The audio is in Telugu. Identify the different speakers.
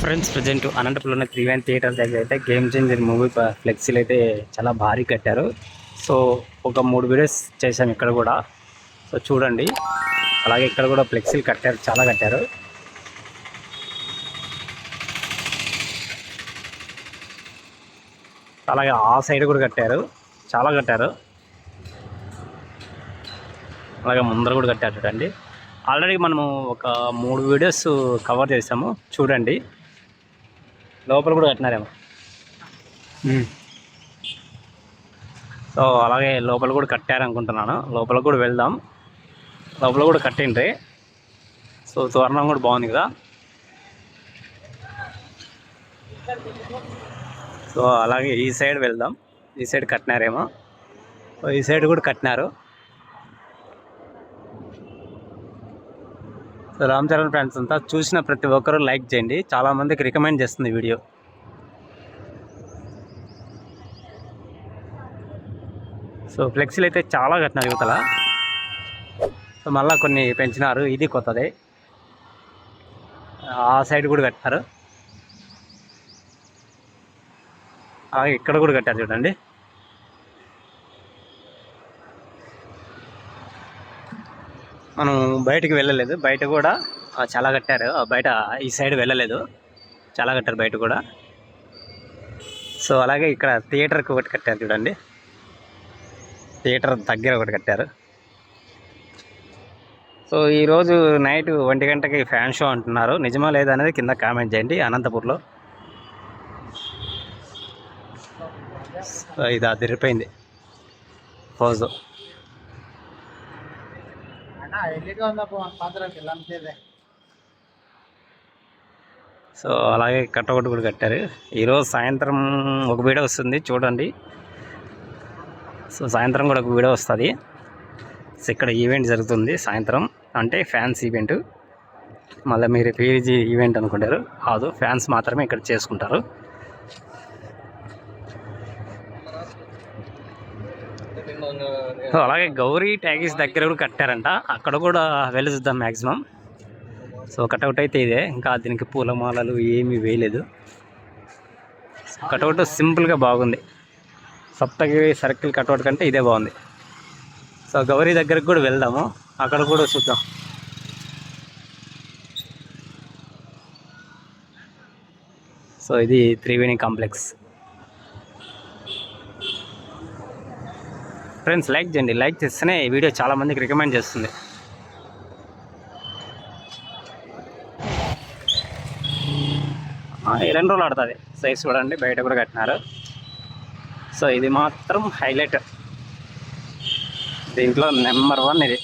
Speaker 1: ఫ్రెండ్స్ ప్రజెంట్ అనంతపురంలో త్రివేణి థియేటర్ దగ్గర అయితే గేమ్ చేంజర్ మూవీ ఫ్లెక్సీలు అయితే చాలా భారీ కట్టారు. సో ఒక మూడు వీడియోస్ చేశాం ఇక్కడ కూడా. సో చూడండి. అలాగే ఇక్కడ కూడా ఫ్లెక్సీలు కట్టారు చాలా కట్టారు. అలాగే ఆ సైడ్ కూడా కట్టారు చాలా కట్టారు. అలాగే ముందర కూడా కట్టారు చూడండి ఆల్రెడీ మనము ఒక మూడు వీడియోస్ కవర్ చేసాము చూడండి. లోపల కూడా కట్టినారేమో. సో అలాగే లోపల కూడా కట్టారనుకుంటున్నాను. లోపల కూడా వెళ్దాం. లోపల కూడా కట్టిండ్రి. సో తోరణం కూడా బాగుంది కదా. సో అలాగే ఈ సైడ్ వెళ్దాం. ఈ సైడ్ కట్టినారేమో. ఈ సైడ్ కూడా కట్టినారు. సో రామ్ చరణ్ ఫ్రెండ్స్ అంతా చూసిన ప్రతి ఒక్కరూ లైక్ చేయండి. చాలామందికి రికమెండ్ చేస్తుంది వీడియో. సో ఫ్లెక్సీలు అయితే చాలా కట్టినారు యువతల సో మళ్ళీ కొన్ని పెంచినారు. ఇది కొత్తది. ఆ సైడ్ కూడా కట్టినారు. అలాగే ఇక్కడ కూడా కట్టారు చూడండి. మనం బయటకు వెళ్ళలేదు. బయట కూడా చాలా కట్టారు. బయట ఈ సైడ్ వెళ్ళలేదు. చాలా కట్టారు బయట కూడా. సో అలాగే ఇక్కడ థియేటర్కి ఒకటి కట్టారు చూడండి. థియేటర్ దగ్గర ఒకటి కట్టారు. సో ఈరోజు నైట్ ఒంటి గంటకి ఫ్యాన్ షో అంటున్నారు. నిజమా లేదా అనేది కింద కామెంట్ చేయండి. అనంతపూర్లో. సో ఇది అదిరిపోయింది ఫోజు సో అలాగే కట్టొకటి కూడా కట్టారు. ఈరోజు సాయంత్రం ఒక వీడియో వస్తుంది చూడండి. సో సాయంత్రం కూడా ఒక వీడియో వస్తుంది. సో ఇక్కడ ఈవెంట్ జరుగుతుంది సాయంత్రం అంటే ఫ్యాన్స్ ఈవెంట్. మళ్ళీ మీరు పీజీ ఈవెంట్ అనుకుంటారు కాదు ఫ్యాన్స్ మాత్రమే ఇక్కడ చేసుకుంటారు. సో అలాగే గౌరీ ట్యాగీస్ దగ్గర కూడా కట్టారంట. అక్కడ కూడా వెళ్ళి చూద్దాం మ్యాక్సిమం సో కటౌట్ అయితే ఇదే. ఇంకా దీనికి పూలమాలలు ఏమీ వేయలేదు. కటౌట్ సింపుల్గా బాగుంది. సప్తగిరి సర్కిల్ కటౌట్ కంటే ఇదే బాగుంది. సో గౌరీ దగ్గరకు కూడా వెళ్దాము. అక్కడ కూడా చూద్దాం. సో ఇది త్రివేణి కాంప్లెక్స్. ఫ్రెండ్స్ లైక్ చేయండి. లైక్ చేస్తేనే ఈ వీడియో చాలామందికి రికమెండ్ చేస్తుంది. రెండు రోజులు ఆడుతుంది. సైజ్ చూడండి బయట కూడా కట్టినారు. సో ఇది మాత్రం హైలైట్ దీంట్లో నెంబర్ వన్ ఇది.